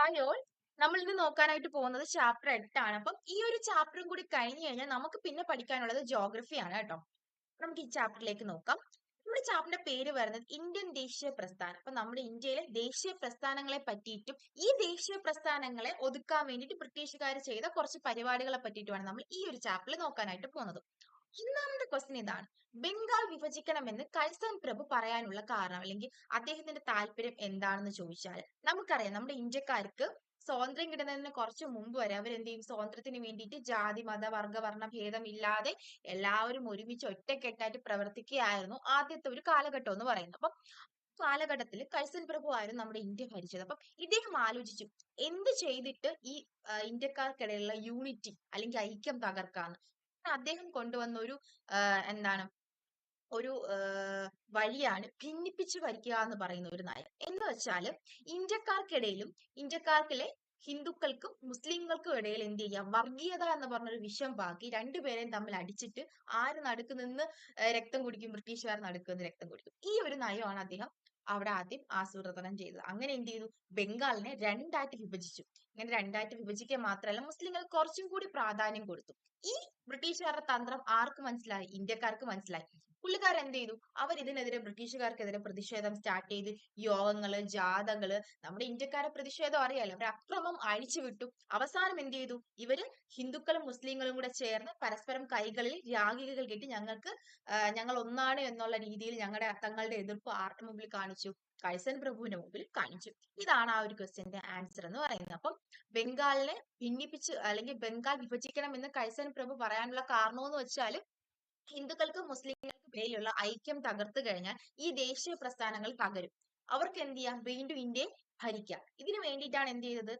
Hi all നമ്മൾ ഇന്ന് നോക്കാനായിട്ട് പോകുന്നത് ചാപ്റ്റർ എട്ടാണ് അപ്പം ഈ ഒരു ചാപ്റ്ററും കൂടി കഴിഞ്ഞു കഴിഞ്ഞാൽ നമുക്ക് പിന്നെ പഠിക്കാനുള്ളത് ജോഗ്രഫി ആണ് കേട്ടോ. നമുക്ക് ഈ ചാപ്റ്ററിലേക്ക് നോക്കാം. നമ്മുടെ ചാപ്റ്ററിന്റെ പേര് വരുന്നത് ഇന്ത്യൻ ദേശീയ പ്രസ്ഥാനം. അപ്പൊ നമ്മുടെ ഇന്ത്യയിലെ ദേശീയ പ്രസ്ഥാനങ്ങളെ പറ്റിയിട്ടും ഈ ദേശീയ പ്രസ്ഥാനങ്ങളെ ഒതുക്കാൻ വേണ്ടിയിട്ട് ബ്രിട്ടീഷുകാർ ചെയ്ത കുറച്ച് പരിപാടികളെ പറ്റിയിട്ടുമാണ് നമ്മൾ ഈ ഒരു ചാപ്റ്ററിൽ നോക്കാനായിട്ട് പോകുന്നത്. ഒന്നാമത്തെ ക്വസ്റ്റ്യൻ ഇതാണ്. ബംഗാൾ വിഭജിക്കണമെന്ന് കഴ്സൺ പ്രഭു പറയാനുള്ള കാരണം അല്ലെങ്കിൽ അദ്ദേഹത്തിന്റെ താല്പര്യം എന്താണെന്ന് ചോദിച്ചാൽ നമുക്കറിയാം നമ്മുടെ ഇന്ത്യക്കാർക്ക് സ്വാതന്ത്ര്യം കിട്ടുന്നതിന് കുറച്ച് മുമ്പ് വരെ അവർ എന്ത് ചെയ്യും സ്വാതന്ത്ര്യത്തിന് വേണ്ടിയിട്ട് ജാതി മത വർഗ വർണ ഭേദമില്ലാതെ എല്ലാവരും ഒരുമിച്ച് ഒറ്റക്കെട്ടായിട്ട് പ്രവർത്തിക്കുകയായിരുന്നു ആദ്യത്തെ ഒരു കാലഘട്ടം എന്ന് പറയുന്നത്. അപ്പം കാലഘട്ടത്തിൽ കഴ്സൺ പ്രഭു ആയിരുന്നു നമ്മുടെ ഇന്ത്യ ഭരിച്ചത്. അപ്പം ഇദ്ദേഹം ആലോചിച്ചു എന്ത് ചെയ്തിട്ട് ഈ ഇന്ത്യക്കാർക്കിടയിലുള്ള യൂണിറ്റി അല്ലെങ്കിൽ ഐക്യം തകർക്കാന്ന്? അദ്ദേഹം കൊണ്ടുവന്ന ഒരു എന്താണ് ഒരു വഴിയാണ് ഭിന്നിപ്പിച്ച് ഭരിക്കുക എന്ന് പറയുന്ന ഒരു നയം എന്ന് വെച്ചാൽ ഇന്ത്യക്കാർക്കിടയിലും ഇന്ത്യക്കാർക്കിലെ ഹിന്ദുക്കൾക്കും മുസ്ലിങ്ങൾക്കും ഇടയിൽ എന്ത് ചെയ്യാം? വർഗീയത എന്ന് പറഞ്ഞൊരു വിഷം ബാക്കി രണ്ടുപേരെയും തമ്മിൽ അടിച്ചിട്ട് ആര് നടുക്ക് നിന്ന് രക്തം കുടിക്കും? ബ്രിട്ടീഷുകാർ നടുക്ക് നിന്ന് രക്തം കുടിക്കും. ഈ ഒരു നയമാണ് അദ്ദേഹം. അവിടെ ആദ്യം ആസൂത്രണം ചെയ്തത് അങ്ങനെ എന്ത് ചെയ്തു? ബംഗാളിനെ രണ്ടായിട്ട് വിഭജിച്ചു. ഇങ്ങനെ രണ്ടായിട്ട് വിഭജിക്കുക മാത്രമല്ല മുസ്ലിങ്ങൾ കുറച്ചും കൂടി പ്രാധാന്യം കൊടുത്തു. ഈ ബ്രിട്ടീഷുകാരുടെ തന്ത്രം ആർക്ക് മനസ്സിലായി? ഇന്ത്യക്കാർക്ക് മനസ്സിലായി. പുള്ളിക്കാർ എന്ത് ചെയ്തു? അവർ ഇതിനെതിരെ ബ്രിട്ടീഷുകാർക്കെതിരെ പ്രതിഷേധം സ്റ്റാർട്ട് ചെയ്ത് യോഗങ്ങൾ ജാഥകൾ നമ്മുടെ ഇന്ത്യക്കാരെ പ്രതിഷേധം അറിയാലോ? അവർ അക്രമം അഴിച്ചുവിട്ടു അവസാനം എന്ത് ചെയ്തു? ഇവർ ഹിന്ദുക്കളും മുസ്ലിങ്ങളും കൂടെ ചേർന്ന് പരസ്പരം കൈകളിൽ രാഗികകൾ കെട്ടി ഞങ്ങൾക്ക് ഞങ്ങൾ ഒന്നാണ് എന്നുള്ള രീതിയിൽ ഞങ്ങളുടെ തങ്ങളുടെ എതിർപ്പ് ആർട്ട് മുമ്പിൽ കാണിച്ചു? കഴ്സൻ പ്രഭുവിന്റെ മുമ്പിൽ കാണിച്ചു. ഇതാണ് ആ ഒരു ക്വസ്റ്റ്യന്റെ ആൻസർ എന്ന് പറയുന്നത്. അപ്പം ബംഗാളിനെ ഭിന്നിപ്പിച്ച് അല്ലെങ്കിൽ ബംഗാൾ വിഭജിക്കണം എന്ന് കഴ്സൻ പ്രഭു പറയാനുള്ള കാരണം എന്ന് വെച്ചാൽ ഹിന്ദുക്കൾക്കും മുസ്ലിങ്ങൾക്കും ഇടയിലുള്ള ഐക്യം തകർത്തു കഴിഞ്ഞാൽ ഈ ദേശീയ പ്രസ്ഥാനങ്ങൾ തകരും. അവർക്ക് എന്ത് ചെയ്യാം? വീണ്ടും ഇന്ത്യയെ ഭരിക്കാം. ഇതിനു വേണ്ടിയിട്ടാണ് എന്ത് ചെയ്തത്?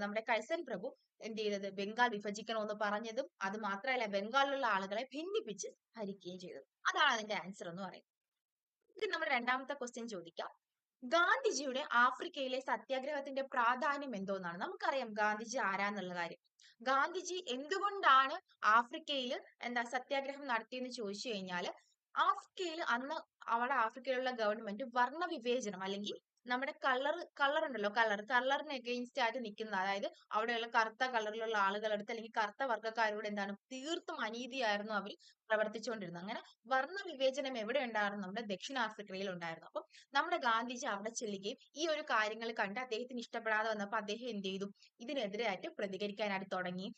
നമ്മുടെ കഴ്സൺ പ്രഭു എന്ത് ചെയ്തത്? ബംഗാൾ വിഭജിക്കണം എന്ന് പറഞ്ഞതും അത് മാത്രമല്ല ബംഗാളിലുള്ള ആളുകളെ ഭിന്നിപ്പിച്ച് ഭരിക്കുകയും ചെയ്തത് അതാണ് അതിന്റെ ആൻസർ എന്ന് പറയുന്നത്. ഇത് നമ്മുടെ രണ്ടാമത്തെ ക്വസ്റ്റ്യൻ ചോദിക്കാം. ഗാന്ധിജിയുടെ ആഫ്രിക്കയിലെ സത്യാഗ്രഹത്തിന്റെ പ്രാധാന്യം എന്തോന്നാണ്? നമുക്കറിയാം ഗാന്ധിജി ആരാന്നുള്ള കാര്യം. ഗാന്ധിജി എന്തുകൊണ്ടാണ് ആഫ്രിക്കയിൽ എന്താ സത്യാഗ്രഹം നടത്തിയെന്ന് ചോദിച്ചു കഴിഞ്ഞാൽ ആഫ്രിക്കയിൽ അന്ന് അവിടെ ആഫ്രിക്കയിലുള്ള ഗവൺമെന്റ് വർണ വിവേചനം അല്ലെങ്കിൽ നമ്മുടെ കളർ കളർ ഉണ്ടല്ലോ. കളർ കളറിന് എഗെയിൻസ്റ്റ് ആയിട്ട് നിൽക്കുന്ന അതായത് അവിടെയുള്ള കറുത്ത കളറിലുള്ള ആളുകളെടുത്ത് അല്ലെങ്കിൽ കറുത്ത വർഗക്കാരോട് എന്താണ് തീർത്തും അനീതിയായിരുന്നു അവർ പ്രവർത്തിച്ചുകൊണ്ടിരുന്നത്. അങ്ങനെ വർണ വിവേചനം എവിടെ ഉണ്ടായിരുന്നു? നമ്മുടെ ദക്ഷിണാഫ്രിക്കയിൽ ഉണ്ടായിരുന്നു. അപ്പം നമ്മുടെ ഗാന്ധിജി അവിടെ ചെല്ലുകയും ഈ ഒരു കാര്യങ്ങൾ കണ്ട് അദ്ദേഹത്തിന് ഇഷ്ടപ്പെടാതെ വന്നപ്പോൾ അദ്ദേഹം എന്ത് ചെയ്തു? ഇതിനെതിരായിട്ട് പ്രതികരിക്കാനായിട്ട് തുടങ്ങി.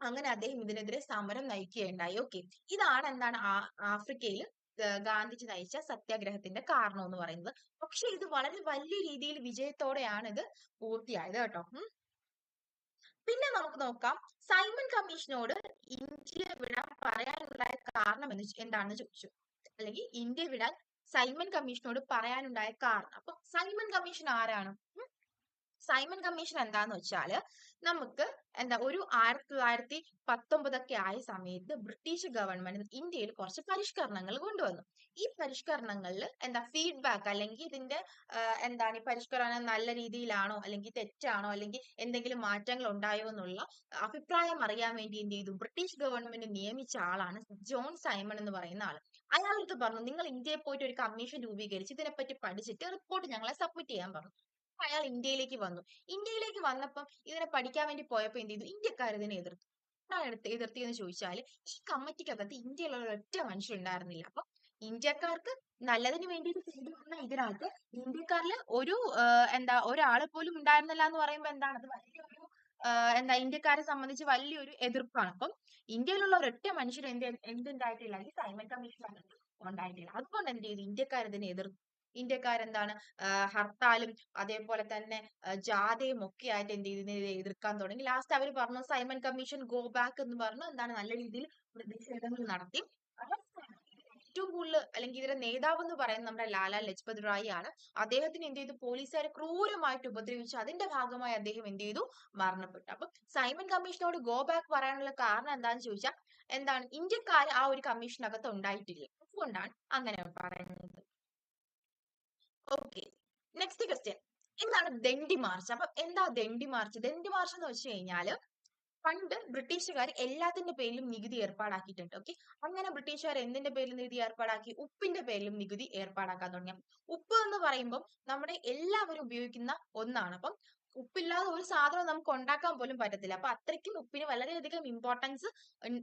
അങ്ങനെ അദ്ദേഹം ഇതിനെതിരെ സമരം നയിക്കുകയുണ്ടായി. ഓക്കെ ഇതാണ് എന്താണ് ആഫ്രിക്കയിൽ ഗാന്ധിജി നയിച്ച സത്യാഗ്രഹത്തിന്റെ കാരണം എന്ന് പറയുന്നത്. പക്ഷെ ഇത് വളരെ വലിയ രീതിയിൽ വിജയത്തോടെയാണ് ഇത് പൂർത്തിയായത് കേട്ടോ. പിന്നെ നമുക്ക് നോക്കാം. സൈമൺ കമ്മീഷനോട് ഇന്ത്യ വിടാൻ പറയാനുണ്ടായ കാരണം എന്ന് എന്താണെന്ന് ചോദിച്ചു. അല്ലെങ്കിൽ ഇന്ത്യ വിടാൻ സൈമൺ കമ്മീഷനോട് പറയാനുണ്ടായ കാരണം അപ്പൊ സൈമൺ കമ്മീഷൻ ആരാണ്? സൈമൺ കമ്മീഷൻ എന്താന്ന് വെച്ചാൽ നമുക്ക് എന്താ ഒരു ആയിരത്തി തൊള്ളായിരത്തി പത്തൊമ്പതൊക്കെ ആയ സമയത്ത് ബ്രിട്ടീഷ് ഗവൺമെന്റ് ഇന്ത്യയിൽ കുറച്ച് പരിഷ്കരണങ്ങൾ കൊണ്ടുവന്നു. ഈ പരിഷ്കരണങ്ങളിൽ എന്താ ഫീഡ്ബാക്ക് അല്ലെങ്കിൽ ഇതിന്റെ എന്താണ് ഈ പരിഷ്കരണം നല്ല രീതിയിലാണോ അല്ലെങ്കിൽ തെറ്റാണോ അല്ലെങ്കിൽ എന്തെങ്കിലും മാറ്റങ്ങൾ ഉണ്ടായോ എന്നുള്ള അഭിപ്രായം അറിയാൻ വേണ്ടി എന്ത് ചെയ്തു? ബ്രിട്ടീഷ് ഗവൺമെന്റ് നിയമിച്ച ആളാണ് ജോൺ സൈമൺ എന്ന് പറയുന്ന ആൾ അയാളടുത്ത് പറഞ്ഞു നിങ്ങൾ ഇന്ത്യയിൽ പോയിട്ട് ഒരു കമ്മീഷൻ രൂപീകരിച്ച് ഇതിനെപ്പറ്റി പഠിച്ചിട്ട് റിപ്പോർട്ട് ഞങ്ങളെ സബ്മിറ്റ് ചെയ്യാൻ പറഞ്ഞു. അയാൾ ഇന്ത്യയിലേക്ക് വന്നു. ഇന്ത്യയിലേക്ക് വന്നപ്പം ഇതിനെ പഠിക്കാൻ വേണ്ടി പോയപ്പോൾ എന്ത് ചെയ്തു? ഇന്ത്യക്കാർ ഇതിനെ എതിർത്തു. എടുത്ത് എതിർത്തിയെന്ന് ചോദിച്ചാൽ ഈ കമ്മിറ്റിക്കകത്ത് ഇന്ത്യയിലുള്ള ഒരൊറ്റ മനുഷ്യൻ ഉണ്ടായിരുന്നില്ല. അപ്പൊ ഇന്ത്യക്കാർക്ക് നല്ലതിന് വേണ്ടിയിട്ട് ചെയ്തു വന്ന ഇതിനകത്ത് ഇന്ത്യക്കാരിൽ ഒരു എന്താ ഒരാളെ പോലും ഉണ്ടായിരുന്നില്ല എന്ന് പറയുമ്പോൾ എന്താണ്? അത് വലിയൊരു എന്താ ഇന്ത്യക്കാരെ സംബന്ധിച്ച് വലിയൊരു എതിർപ്പാണ്. അപ്പം ഇന്ത്യയിലുള്ള ഒരൊറ്റ മനുഷ്യർ എന്ത് എന്തുണ്ടായിട്ടില്ല? ഈ സൈമൺ കമ്മീഷൻ ഉണ്ടായിട്ടില്ല. അതുകൊണ്ട് എന്ത് ചെയ്തു? ഇന്ത്യക്കാർ ഇതിനെ എതിർത്തു. ഇന്ത്യക്കാരെന്താണ് എന്താണ് ഹർത്താലും അതേപോലെ തന്നെ ജാഥയും ഒക്കെ ആയിട്ട് എന്ത് ചെയ്തു ഇതിനെ എതിർക്കാൻ തുടങ്ങി. ലാസ്റ്റ് അവർ പറഞ്ഞു സൈമൺ കമ്മീഷൻ ഗോ ബാക്ക് എന്ന് പറഞ്ഞു. എന്താണ് നല്ല രീതിയിൽ പ്രതിഷേധങ്ങൾ നടത്തി. ഏറ്റവും കൂടുതൽ അല്ലെങ്കിൽ ഇതിന്റെ നേതാവ് എന്ന് പറയുന്നത് നമ്മുടെ ലാലാ ലജ്പത് റായി ആണ്. അദ്ദേഹത്തിന് എന്ത് ചെയ്തു? പോലീസുകാരെ ക്രൂരമായിട്ട് ഉപദ്രവിച്ചു അതിന്റെ ഭാഗമായി അദ്ദേഹം എന്ത് ചെയ്തു? മരണപ്പെട്ടു. അപ്പൊ സൈമൺ കമ്മീഷനോട് ഗോ ബാക്ക് പറയാനുള്ള കാരണം എന്താണെന്ന് ചോദിച്ചാൽ എന്താണ് ഇന്ത്യക്കാർ ആ ഒരു കമ്മീഷനകത്ത് ഉണ്ടായിട്ടില്ല. അതുകൊണ്ടാണ് അങ്ങനെ പറയുന്നത്. ഓക്കെ നെക്സ്റ്റ് ക്വസ്റ്റ്യൻ എന്താണ് ദണ്ഡി മാർച്ച്? അപ്പൊ എന്താ ദണ്ഡി മാർച്ച്? ദണ്ഡി മാർച്ച് എന്ന് വെച്ച് കഴിഞ്ഞാൽ പണ്ട് ബ്രിട്ടീഷുകാർ എല്ലാത്തിന്റെ പേരിലും നികുതി ഏർപ്പാടാക്കിയിട്ടുണ്ട്. ഓക്കെ അങ്ങനെ ബ്രിട്ടീഷുകാർ എന്തിന്റെ പേരിൽ നികുതി ഏർപ്പാടാക്കി? ഉപ്പിന്റെ പേരിലും നികുതി ഏർപ്പാടാക്കാൻ തുടങ്ങി. ഉപ്പ് എന്ന് പറയുമ്പോൾ നമ്മുടെ എല്ലാവരും ഉപയോഗിക്കുന്ന ഒന്നാണ്. അപ്പം ഉപ്പില്ലാതെ ഒരു സാധനം നമുക്ക് ഉണ്ടാക്കാൻ പോലും പറ്റത്തില്ല. അപ്പൊ അത്രയ്ക്കും ഉപ്പിന് വളരെയധികം ഇമ്പോർട്ടൻസ്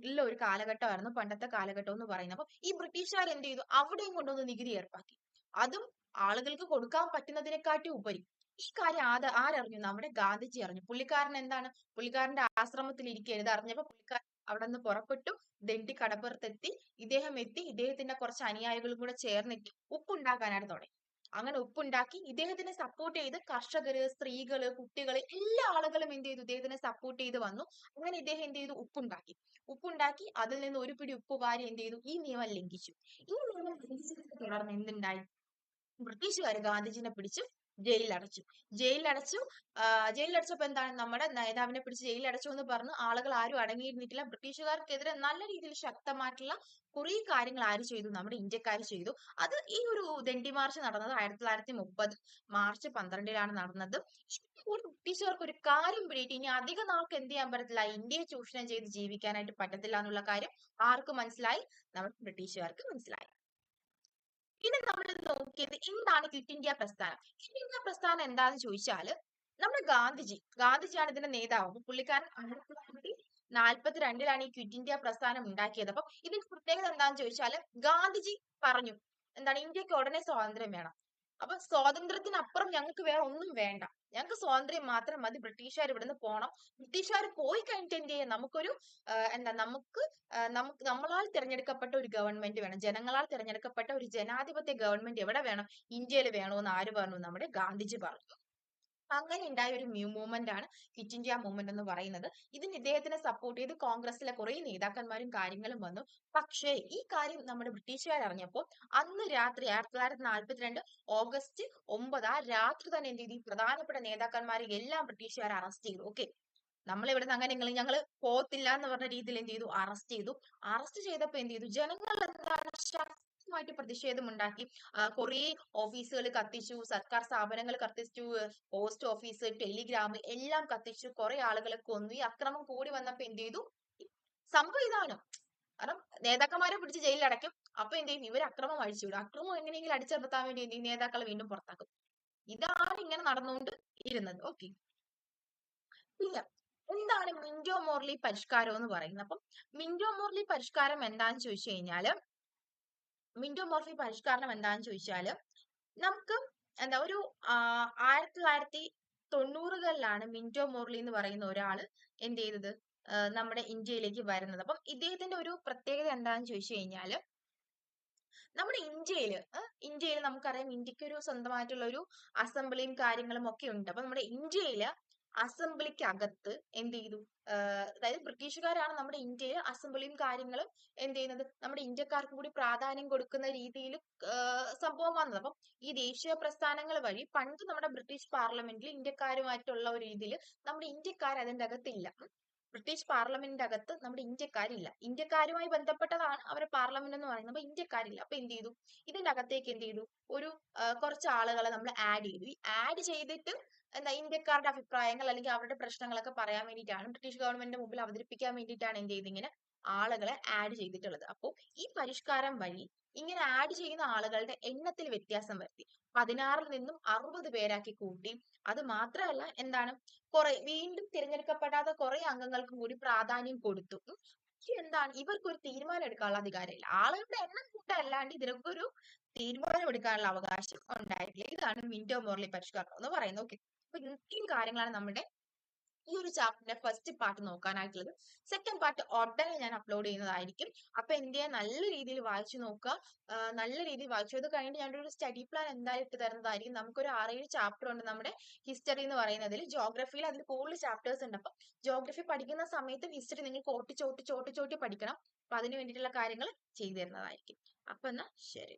ഉള്ള ഒരു കാലഘട്ടമായിരുന്നു പണ്ടത്തെ കാലഘട്ടം എന്ന് പറയുന്നത്. അപ്പൊ ഈ ബ്രിട്ടീഷുകാർ എന്ത് ചെയ്തു? അവിടെയും കൊണ്ടുവന്ന് നികുതി ഏർപ്പാക്കി. അതും ആളുകൾക്ക് കൊടുക്കാൻ പറ്റുന്നതിനെക്കാട്ടി ഉപരി. ഈ കാര്യം ആദ ആരറിഞ്ഞു? നമ്മുടെ ഗാന്ധിജി അറിഞ്ഞു. പുള്ളിക്കാരൻ എന്താണ്? പുള്ളിക്കാരന്റെ ആശ്രമത്തിൽ ഇരിക്കരുത് അറിഞ്ഞപ്പോ പുള്ളിക്കാരൻ അവിടെ നിന്ന് പുറപ്പെട്ടു. ദണ്ഡി കടപ്പുറത്തെത്തി. ഇദ്ദേഹം എത്തി. ഇദ്ദേഹത്തിന്റെ കുറച്ച് അനുയായികളും കൂടെ ചേർന്നിട്ട് ഉപ്പുണ്ടാക്കാനായിട്ട് തുടങ്ങി. അങ്ങനെ ഉപ്പുണ്ടാക്കി. ഇദ്ദേഹത്തിനെ സപ്പോർട്ട് ചെയ്ത് കർഷകര് സ്ത്രീകൾ കുട്ടികൾ എല്ലാ ആളുകളും എന്ത് ചെയ്തു? ഇദ്ദേഹത്തിനെ സപ്പോർട്ട് ചെയ്ത് വന്നു. അങ്ങനെ ഇദ്ദേഹം എന്ത് ചെയ്തു? ഉപ്പുണ്ടാക്കി. ഉപ്പുണ്ടാക്കി. അതിൽ നിന്ന് ഒരു പിടി ഉപ്പ് വാരി എന്ത് ചെയ്തു? ഈ നിയമം ലംഘിച്ചു. ഈ നിയമം ലംഘിച്ചതിനെ തുടർന്ന് എന്തുണ്ടായി? ബ്രിട്ടീഷുകാർ ഗാന്ധിജിനെ പിടിച്ച് അടച്ചു ജയിലിൽ അടച്ചപ്പോ എന്താണ് നമ്മുടെ നേതാവിനെ പിടിച്ച് ജയിലിൽ അടച്ചു എന്ന് പറഞ്ഞു ആളുകൾ ആരും അടങ്ങിയിരുന്നിട്ടില്ല. ബ്രിട്ടീഷുകാർക്കെതിരെ നല്ല രീതിയിൽ ശക്തമായിട്ടുള്ള കുറെ കാര്യങ്ങൾ ആര് ചെയ്തു? നമ്മുടെ ഇന്ത്യക്കാർ ചെയ്തു. അത് ഈ ഒരു ദണ്ഡി മാർച്ച് നടന്നത് ആയിരത്തി തൊള്ളായിരത്തി മുപ്പത് മാർച്ച് പന്ത്രണ്ടിലാണ് നടന്നത്. ബ്രിട്ടീഷുകാർക്ക് ഒരു കാര്യം പിടിയിട്ട് ഇനി അധിക നാൾക്ക് എന്ത് ചെയ്യാൻ പറ്റത്തില്ല? ഇന്ത്യയെ ചൂഷണം ചെയ്ത് ജീവിക്കാനായിട്ട് പറ്റത്തില്ല എന്നുള്ള കാര്യം ആർക്ക് മനസ്സിലായി. നമ്മുടെ ബ്രിട്ടീഷുകാർക്ക് മനസ്സിലായി. ഇനി നമ്മൾ നോക്കിയത് എന്താണ് ക്വിറ്റ് ഇന്ത്യ പ്രസ്ഥാനം? ക്വിറ്റ് ഇന്ത്യ പ്രസ്ഥാനം എന്താണെന്ന് ചോദിച്ചാൽ നമ്മുടെ ഗാന്ധിജി ഗാന്ധിജിയാണ് ഇതിന്റെ നേതാവ്. പുള്ളിക്കാരൻ ആയിരത്തി തൊള്ളായിരത്തി നാല്പത്തിരണ്ടിലാണ് ഈ ക്വിറ്റ് ഇന്ത്യ പ്രസ്ഥാനം ഉണ്ടാക്കിയത്. അപ്പൊ ഇതിന്റെ പ്രത്യേകത എന്താണെന്ന് ചോദിച്ചാൽ ഗാന്ധിജി പറഞ്ഞു എന്താണ് ഇന്ത്യയ്ക്ക് ഉടനെ സ്വാതന്ത്ര്യം വേണം. അപ്പൊ സ്വാതന്ത്ര്യത്തിനപ്പുറം ഞങ്ങൾക്ക് വേറെ ഒന്നും വേണ്ട. ഞങ്ങൾക്ക് സ്വാതന്ത്ര്യം മാത്രം മതി ബ്രിട്ടീഷുകാർ ഇവിടുന്ന് പോകണം ബ്രിട്ടീഷുകാർ പോയി കഴിഞ്ഞിട്ട് എന്ത് ചെയ്യാം? നമുക്കൊരു എന്താ നമുക്ക് നമുക്ക് നമ്മളാൽ തിരഞ്ഞെടുക്കപ്പെട്ട ഒരു ഗവൺമെന്റ് വേണം. ജനങ്ങളാൽ തിരഞ്ഞെടുക്കപ്പെട്ട ഒരു ജനാധിപത്യ ഗവൺമെന്റ് എവിടെ വേണം? ഇന്ത്യയിൽ വേണമെന്ന് ആര് പറഞ്ഞു? നമ്മുടെ ഗാന്ധിജി പറഞ്ഞു. അങ്ങനെ ഉണ്ടായ ഒരു മ്യൂ മൂവ്മെന്റ് ആണ് ക്വിറ്റ് ഇന്ത്യ മൂവ്മെന്റ് എന്ന് പറയുന്നത്. ഇതിന് ഇദ്ദേഹത്തിനെ സപ്പോർട്ട് ചെയ്ത് കോൺഗ്രസിലെ കുറെ നേതാക്കന്മാരും കാര്യങ്ങളും വന്നു. പക്ഷേ ഈ കാര്യം നമ്മുടെ ബ്രിട്ടീഷുകാർ അറിഞ്ഞപ്പോൾ അന്ന് രാത്രി ആയിരത്തി തൊള്ളായിരത്തി നാല്പത്തിരണ്ട് ഓഗസ്റ്റ് ഒമ്പത് ആ രാത്രി തന്നെ എന്ത് ചെയ്തു? പ്രധാനപ്പെട്ട നേതാക്കന്മാരെ എല്ലാം ബ്രിട്ടീഷുകാർ അറസ്റ്റ് ചെയ്തു. ഓക്കെ നമ്മൾ ഇവിടെ അങ്ങനെ ഞങ്ങൾ പോകത്തില്ല എന്ന് പറഞ്ഞ രീതിയിൽ എന്ത് ചെയ്തു? അറസ്റ്റ് ചെയ്തു. അറസ്റ്റ് ചെയ്തപ്പോ എന്ത് ചെയ്തു? ജനങ്ങൾ എന്താണ് ശക്തമായിട്ട് പ്രതിഷേധമുണ്ടാക്കി കുറെ ഓഫീസുകൾ കത്തിച്ചു സർക്കാർ സ്ഥാപനങ്ങൾ കത്തിച്ചു പോസ്റ്റ് ഓഫീസ് ടെലിഗ്രാം എല്ലാം കത്തിച്ചു കുറെ ആളുകളെ കൊന്നു. ഈ അക്രമം കൂടി വന്നപ്പോ എന്ത് ചെയ്തു? സംഭവം ഇതാണ്. കാരണം നേതാക്കന്മാരെ പിടിച്ച് ജയിലിൽ അടയ്ക്കും. അപ്പൊ എന്ത് ചെയ്യും? ഇവർ അക്രമം അഴിച്ചുവിടും. അക്രമം എങ്ങനെയെങ്കിലും അടിച്ചമർത്താൻ വേണ്ടി എന്ത് ചെയ്യും? നേതാക്കളെ വീണ്ടും പുറത്താക്കും. ഇതാണ് ഇങ്ങനെ നടന്നുകൊണ്ട് ഇരുന്നത് ഓക്കെ പിന്നെ എന്താണ് മിൻഡോ മോർലി പരിഷ്കാരം എന്ന് പറയുന്നത്? അപ്പം മിൻഡോ മോർലി പരിഷ്കാരം എന്താന്ന് ചോദിച്ചു കഴിഞ്ഞാൽ മിന്റോ മോർലി പരിഷ്കരണം എന്താന്ന് ചോദിച്ചാൽ നമുക്ക് എന്താ ഒരു ആയിരത്തി തൊള്ളായിരത്തി തൊണ്ണൂറുകളിലാണ് മിന്റോ മോർലി എന്ന് പറയുന്ന ഒരാൾ എന്ത് ചെയ്തത്? നമ്മുടെ ഇന്ത്യയിലേക്ക് വരുന്നത്. അപ്പം ഇദ്ദേഹത്തിന്റെ ഒരു പ്രത്യേകത എന്താന്ന് ചോദിച്ചു കഴിഞ്ഞാൽ നമ്മുടെ ഇന്ത്യയിൽ ഇന്ത്യയിൽ നമുക്കറിയാം ഇന്ത്യയ്ക്ക് ഒരു സ്വന്തമായിട്ടുള്ള ഒരു അസംബ്ലിയും കാര്യങ്ങളും ഒക്കെ ഉണ്ട്. അപ്പൊ നമ്മുടെ ഇന്ത്യയിൽ അസംബ്ലിക്ക് അകത്ത് എന്ത് ചെയ്തു അതായത് ബ്രിട്ടീഷുകാരാണ് നമ്മുടെ ഇന്ത്യയിൽ അസംബ്ലിയും കാര്യങ്ങളും എന്ത് ചെയ്യുന്നത് നമ്മുടെ ഇന്ത്യക്കാർക്ക് കൂടി പ്രാധാന്യം കൊടുക്കുന്ന രീതിയിൽ സംഭവം വന്നത്. അപ്പം ഈ ദേശീയ പ്രസ്ഥാനങ്ങൾ വഴി പണ്ട് നമ്മുടെ ബ്രിട്ടീഷ് പാർലമെന്റിൽ ഇന്ത്യക്കാരുമായിട്ടുള്ള ഒരു രീതിയിൽ നമ്മുടെ ഇന്ത്യക്കാർ അതിന്റെ അകത്തില്ല. ബ്രിട്ടീഷ് പാർലമെന്റിന്റെ അകത്ത് നമ്മുടെ ഇന്ത്യക്കാരില്ല. ഇന്ത്യക്കാരുമായി ബന്ധപ്പെട്ടതാണ് അവരെ പാർലമെന്റ് എന്ന് പറയുന്നത്. അപ്പൊ ഇന്ത്യക്കാരില്ല. അപ്പൊ എന്ത് ചെയ്തു ഇതിന്റെ അകത്തേക്ക് എന്ത് ചെയ്തു ഒരു കുറച്ച് ആളുകളെ നമ്മൾ ആഡ് ചെയ്തു. ഈ ആഡ് ചെയ്തിട്ട് എന്താ ഇന്ത്യക്കാരുടെ അഭിപ്രായങ്ങൾ അല്ലെങ്കിൽ അവരുടെ പ്രശ്നങ്ങളൊക്കെ പറയാൻ വേണ്ടിയിട്ടാണ് ബ്രിട്ടീഷ് ഗവൺമെന്റിന്റെ മുമ്പിൽ അവതരിപ്പിക്കാൻ വേണ്ടിയിട്ടാണ് എന്ത് ചെയ്ത് ഇങ്ങനെ ആളുകളെ ആഡ് ചെയ്തിട്ടുള്ളത്. അപ്പോൾ ഈ പരിഷ്കാരം വഴി ഇങ്ങനെ ആഡ് ചെയ്യുന്ന ആളുകളുടെ എണ്ണത്തിൽ വ്യത്യാസം വരുത്തി. പതിനാറിൽ നിന്നും അറുപത് പേരാക്കി കൂട്ടി. അത് മാത്രമല്ല എന്താണ് കുറെ വീണ്ടും തിരഞ്ഞെടുക്കപ്പെടാത്ത കുറെ അംഗങ്ങൾക്കും കൂടി പ്രാധാന്യം കൊടുത്തു. എന്താണ് ഇവർക്കൊരു തീരുമാനം എടുക്കാനുള്ള അധികാരമില്ല. ആളുകളുടെ എണ്ണം കൂട്ടല്ലാണ്ട് ഇതിനൊക്കെ ഒരു തീരുമാനം എടുക്കാനുള്ള അവകാശം ഉണ്ടായിട്ടില്ല. ഇതാണ് വിൻഡോ മോർലി പരിഷ്കരണം എന്ന് പറയുന്നത്. ഓക്കെ അപ്പൊ ഇത്രയും കാര്യങ്ങളാണ് നമ്മുടെ ഈ ഒരു ചാപ്റ്ററിന്റെ ഫസ്റ്റ് പാർട്ട് നോക്കാനായിട്ടുള്ളത്. സെക്കൻഡ് പാർട്ട് ഉടനെ ഞാൻ അപ്ലോഡ് ചെയ്യുന്നതായിരിക്കും. അപ്പൊ എന്റെ നല്ല രീതിയിൽ വായിച്ചു നോക്കുക. നല്ല രീതിയിൽ വായിച്ചു അത് കഴിഞ്ഞിട്ട് ഞാൻ ഒരു സ്റ്റഡി പ്ലാൻ എന്തായാലും ഇട്ട് തരുന്നതായിരിക്കും. നമുക്കൊരു ആറേഴ് ചാപ്റ്റർ ഉണ്ട് നമ്മുടെ ഹിസ്റ്ററി എന്ന് പറയുന്നതിൽ. ജോഗ്രഫിയിൽ അതിൽ കൂടുതൽ ചാപ്റ്റേഴ്സ് ഉണ്ട്. അപ്പൊ ജോഗ്രഫി പഠിക്കുന്ന സമയത്ത് ഹിസ്റ്ററി നിങ്ങൾക്ക് ഓട്ടിച്ചോട്ടി ചോട്ടി ചോട്ടി പഠിക്കണം. അപ്പൊ അതിന് വേണ്ടിയിട്ടുള്ള കാര്യങ്ങൾ ചെയ്തു തരുന്നതായിരിക്കും. അപ്പൊ എന്നാ ശരി.